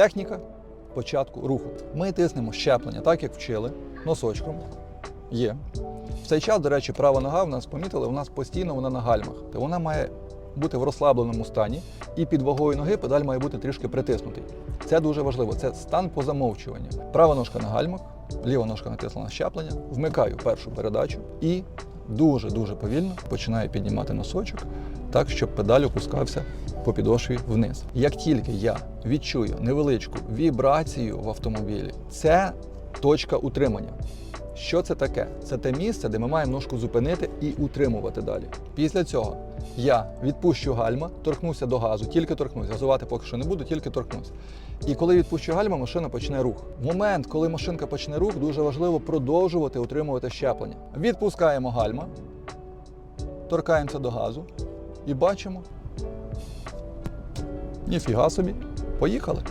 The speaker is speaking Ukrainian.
Техніка початку руху. Ми тиснемо щеплення, так як вчили, носочком. Є. В цей час, до речі, права нога в нас помітили, у нас постійно вона на гальмах. Вона має бути в розслабленому стані, і під вагою ноги педаль має бути трішки притиснутий. Це дуже важливо. Це стан по замовчуванню. Права ножка на гальмах, ліва ножка натисла на щеплення, вмикаю першу передачу і дуже-дуже повільно починаю піднімати носочок так, щоб педаль опускався по підошві вниз. Як тільки я відчую невеличку вібрацію в автомобілі, це точка утримання. Що це таке? Це те місце, де ми маємо ножку зупинити і утримувати далі. Після цього я відпущу гальма, торкнуся до газу, тільки торкнусь. Газувати поки що не буду, тільки торкнусь. І коли відпущу гальма, машина почне рух. В момент, коли машинка почне рух, дуже важливо продовжувати утримувати щеплення. Відпускаємо гальма, торкаємося до газу і бачимо. Ніфіга собі, поїхали.